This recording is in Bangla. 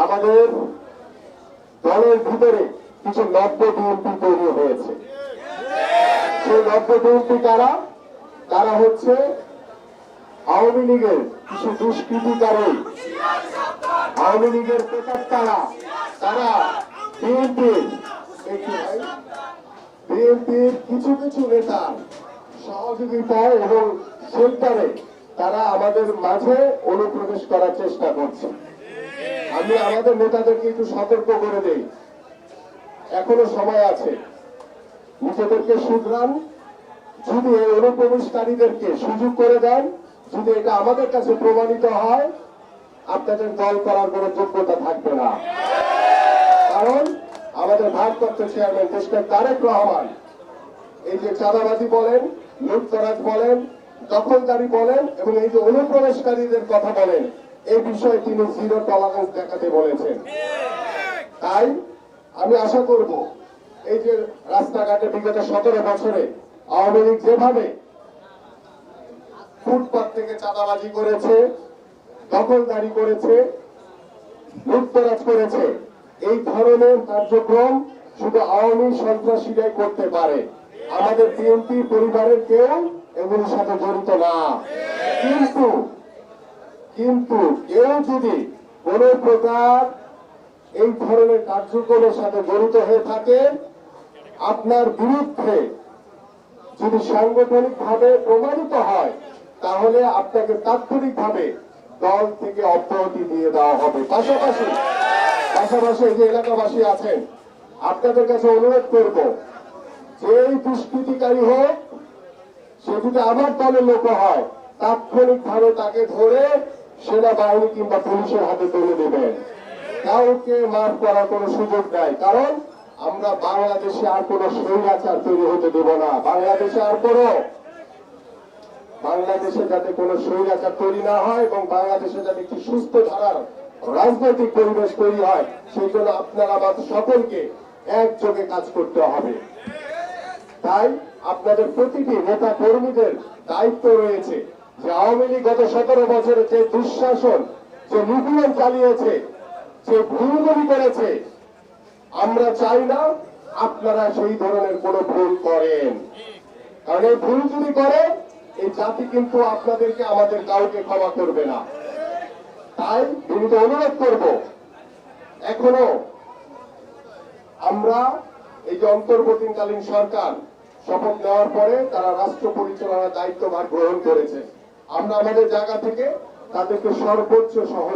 আমাদের দলের ভিতরে কিছু নব্য বিএনপি তৈরি হয়েছে। সেই নব্য বিএনপি কারা? তারা হচ্ছে আওয়ামী লীগের কিছু দুষ্কৃতিকারী। আওয়ামী লীগের প্রেতাত্মারা তারা বিএনপির। বিএনপির কিছু কিছু নেতা সহযোগিতায় এবং সেন্টারে তারা আমাদের মাঝে অনুপ্রবেশ করার চেষ্টা করছে। আমি আমাদের নেতাদেরকে একটু সতর্ক করে দেই। এখনও সময় আছে। নিজেদেরকে শুধরান। যদি এই অনুপ্রবেশকারীদেরকে সুযোগ করে দেন, যদি এটা আমাদের কাছে প্রমাণিত হয়, আপনাদের দল করার কোনো যোগ্যতা থাকবে না। কারণ আমাদের ভারপ্রাপ্ত চেয়ারম্যান দেশের তারেক রহমান, এই যে চাঁদাবাজি বলেন, লুটতরাজ বলেন, দখলদারি বলেন, এবং এই যে অনুপ্রবেশকারীদের কথা বলেন এই বিষয়ে তিনি জিরো টলারেন্স দেখাতে বলেছেন। তাই আমি আশা করব এই যে রাস্তাঘাটে বিগত সতেরো বছরে আওয়ামী লীগ যেভাবে ফুটপাত থেকে চাঁদাবাজি করেছে, দখলদারি করেছে, লুটতরাজ করেছে, এই ধরনের কার্যক্রম শুধু আওয়ামী সন্ত্রাসীরাই করতে পারে। আমাদের বিএনপি পরিবারের কেউ এগুলির সাথে জড়িত না। কিন্তু কিন্তু কেউ যদি কোন প্রকার এই ধরনের কার্যক্রমের সাথে জড়িত হয়ে থাকে, আপনার বিরুদ্ধে যদি সাংগঠনিক ভাবে প্রমাণিত হয়, তাহলে আপনাকে তাৎক্ষণিক ভাবে দল থেকে অব্যাহতি দিয়ে দেওয়া হবে। পাশাপাশি পাশাপাশি যে এলাকাবাসী আছেন, আপনাদের কাছে অনুরোধ করব, যেই দুষ্কৃতিকারী হোক, সে যদি আমার দলের লোক হয় তাৎক্ষণিক ভাবে তাকে ধরে সেনাবাহিনী কিংবা পুলিশের হাতে তুলে দেবেন। কাউকে মাফ করার কোনো সুযোগ নাই, কারণ আমরা বাংলাদেশে আর কোনো স্বৈরাচার তৈরি হতে দেব না। বাংলাদেশে আর কোনো বাংলাদেশে যাতে কোনো স্বৈরাচার তৈরি না হয় এবং বাংলাদেশে যাতে একটি সুস্থ ধারার রাজনৈতিক পরিবেশ তৈরি হয়, সেই জন্য আপনারা আমাদের সকলকে একযোগে কাজ করতে হবে। তাই আপনাদের প্রতিটি নেতা কর্মীদের দায়িত্ব রয়েছে। যে আওয়ামী লীগ গত সতেরো বছরে যে দুঃশাসন, যে নিপীড়ন চালিয়েছে, যে ভুলগুলি করেছে, আমরা চাই না আপনারা সেই ধরনের কোন ভুল করেন। কারণ এই ভুল যদি করে, এই জাতি কিন্তু আপনাদেরকে আমাদের কাউকে ক্ষমা করবে না। তাই বিনীত অনুরোধ করব, এখনও আমরা এই যে অন্তর্বর্তীকালীন সরকার শপথ নেওয়ার পরে তারা রাষ্ট্র পরিচালনার দায়িত্বভার গ্রহণ করেছে। আমরা আমাদের জায়গা থেকে তাদেরকে সর্বোচ্চ সহযোগিতা